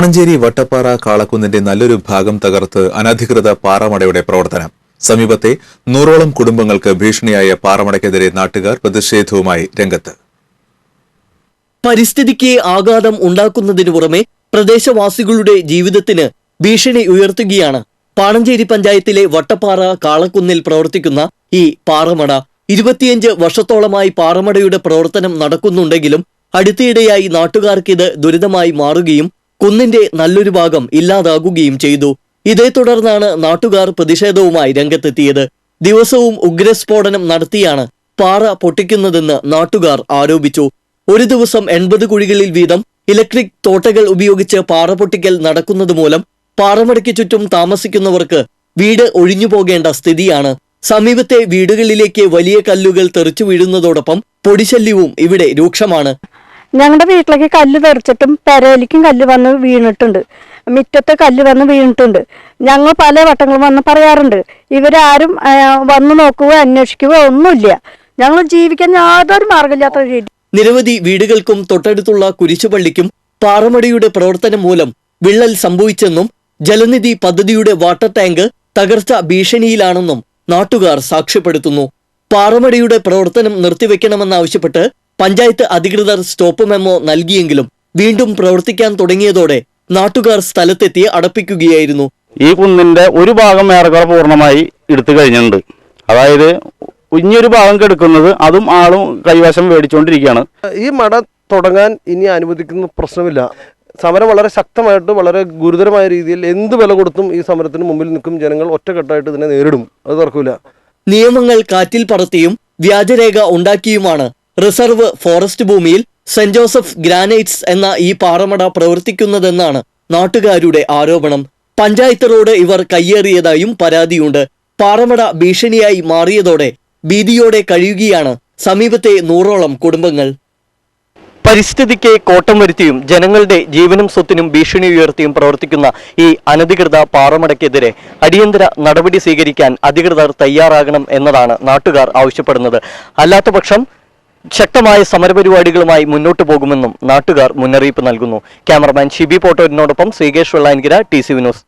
പാണഞ്ചേരി വട്ടപ്പാറ കാളക്കുന്നിന്റെ നല്ലൊരു ഭാഗം തകർത്ത് അനധികൃത പാറമടയുടെ പ്രവർത്തനം. സമീപത്തെ നൂറോളം കുടുംബങ്ങൾക്ക് ഭീഷണിയായ പാറമടയ്ക്കെതിരെ നാട്ടുകാർ പ്രതിഷേധവുമായി രംഗത്ത്. പരിസ്ഥിതിക്ക് ആഘാതം ഉണ്ടാക്കുന്നതിനു പുറമെ പ്രദേശവാസികളുടെ ജീവിതത്തിന് ഭീഷണി ഉയർത്തുകയാണ് പാണഞ്ചേരി പഞ്ചായത്തിലെ വട്ടപ്പാറ കാളക്കുന്നിൽ പ്രവർത്തിക്കുന്ന ഈ പാറമട. ഇരുപത്തിയഞ്ച് വർഷത്തോളമായി പാറമടയുടെ പ്രവർത്തനം നടക്കുന്നുണ്ടെങ്കിലും അടുത്തിടെയായി നാട്ടുകാർക്കിത് ദുരിതമായി മാറുകയും കുന്നിന്റെ നല്ലൊരു ഭാഗം ഇല്ലാതാകുകയും ചെയ്തു. ഇതേ തുടർന്നാണ് നാട്ടുകാർ പ്രതിഷേധവുമായി രംഗത്തെത്തിയത്. ദിവസവും ഉഗ്രസ്ഫോടനം നടത്തിയാണ് പാറ പൊട്ടിക്കുന്നതെന്ന് നാട്ടുകാർ ആരോപിച്ചു. ഒരു ദിവസം എൺപത് കുഴികളിൽ വീതം ഇലക്ട്രിക് തോട്ടകൾ ഉപയോഗിച്ച് പാറ പൊട്ടിക്കൽ നടക്കുന്നത് മൂലം പാറമടയ്ക്ക് ചുറ്റും താമസിക്കുന്നവർക്ക് വീട് ഒഴിഞ്ഞു പോകേണ്ട സ്ഥിതിയാണ്. സമീപത്തെ വീടുകളിലേക്ക് വലിയ കല്ലുകൾ തെറിച്ചു വീഴുന്നതോടൊപ്പം പൊടിശല്യവും ഇവിടെ രൂക്ഷമാണ്. ഞങ്ങളുടെ വീട്ടിലേക്ക് കല്ല് തെറിച്ചിട്ടും പെരയിലേക്കും കല്ല് വന്ന് വീണിട്ടുണ്ട്. മുറ്റത്ത് കല്ല് വന്ന് വീണിട്ടുണ്ട്. ഞങ്ങൾ പല വട്ടങ്ങളും വന്ന് പറയാറുണ്ട്. ഇവരാരും വന്നു നോക്കുകയോ അന്വേഷിക്കുകയോ ഒന്നുമില്ല. ഞങ്ങൾ ജീവിക്കാൻ യാതൊരു മാർഗമില്ലാത്ത രീതി. നിരവധി വീടുകൾക്കും തൊട്ടടുത്തുള്ള കുരിശുപള്ളിക്കും പാറമടിയുടെ പ്രവർത്തനം മൂലം വിള്ളൽ സംഭവിച്ചെന്നും ജലനിധി പദ്ധതിയുടെ വാട്ടർ ടാങ്ക് തകർച്ച ഭീഷണിയിലാണെന്നും നാട്ടുകാർ സാക്ഷ്യപ്പെടുത്തുന്നു. പാറമടിയുടെ പ്രവർത്തനം നിർത്തിവെക്കണമെന്നാവശ്യപ്പെട്ട് പഞ്ചായത്ത് അധികൃതർ സ്റ്റോപ്പ് മെമ്മോ നൽകിയെങ്കിലും വീണ്ടും പ്രവർത്തിക്കാൻ തുടങ്ങിയതോടെ നാട്ടുകാർ സ്ഥലത്തെത്തി അടപ്പിക്കുകയായിരുന്നു. ഈ കുന്നിന്റെ ഒരു ഭാഗം ഏറെക്കുറെ പൂർണമായി എടുത്തു കഴിഞ്ഞിട്ടുണ്ട്. അതായത് ഇനിയൊരു ഭാഗം കെടുക്കുന്നത് അതും ആളും കൈവശം മേടിച്ചുകൊണ്ടിരിക്കുകയാണ്. ഈ മട തുടങ്ങാൻ ഇനി അനുവദിക്കുന്ന പ്രശ്നമില്ല. സമരം വളരെ ശക്തമായിട്ട് വളരെ ഗുരുതരമായ രീതിയിൽ എന്ത് വില കൊടുത്തും ഈ സമരത്തിന് മുമ്പിൽ നിൽക്കും ജനങ്ങൾ ഒറ്റക്കെട്ടായിട്ട് ഇതിനെ നേരിടും. അത് തുറക്കൂല നിയമങ്ങൾ കാറ്റിൽ പറത്തിയും വ്യാജരേഖ ഉണ്ടാക്കിയുമാണ് റിസർവ് ഫോറസ്റ്റ് ഭൂമിയിൽ സെന്റ് ജോസഫ് ഗ്രാനൈറ്റ്സ് എന്ന ഈ പാറമട പ്രവർത്തിക്കുന്നതെന്നാണ് നാട്ടുകാരുടെ ആരോപണം. പഞ്ചായത്ത് റോഡ് ഇവർ കയ്യേറിയതായും പരാതിയുണ്ട്. പാറമട ഭീഷണിയായി മാറിയതോടെ ഭീതിയോടെ കഴിയുകയാണ് സമീപത്തെ നൂറോളം കുടുംബങ്ങൾ. പരിസ്ഥിതിക്ക് കോട്ടം വരുത്തിയും ജനങ്ങളുടെ ജീവനും സ്വത്തിനും ഭീഷണി ഉയർത്തിയും പ്രവർത്തിക്കുന്ന ഈ അനധികൃത പാറമടയ്ക്കെതിരെ അടിയന്തര നടപടി സ്വീകരിക്കാൻ അധികൃതർ തയ്യാറാകണം എന്നതാണ് നാട്ടുകാർ ആവശ്യപ്പെടുന്നത്. അല്ലാത്തപക്ഷം ശക്തമായ സമരപരിപാടികളുമായി മുന്നോട്ടു പോകുമെന്നും നാട്ടുകാർ മുന്നറിയിപ്പ് നൽകുന്നു. ക്യാമറമാൻ ഷിബി പോട്ടോരിനോടൊപ്പം ശ്രീകേഷ് വെള്ളാൻകിര ടി സി വിനോസ്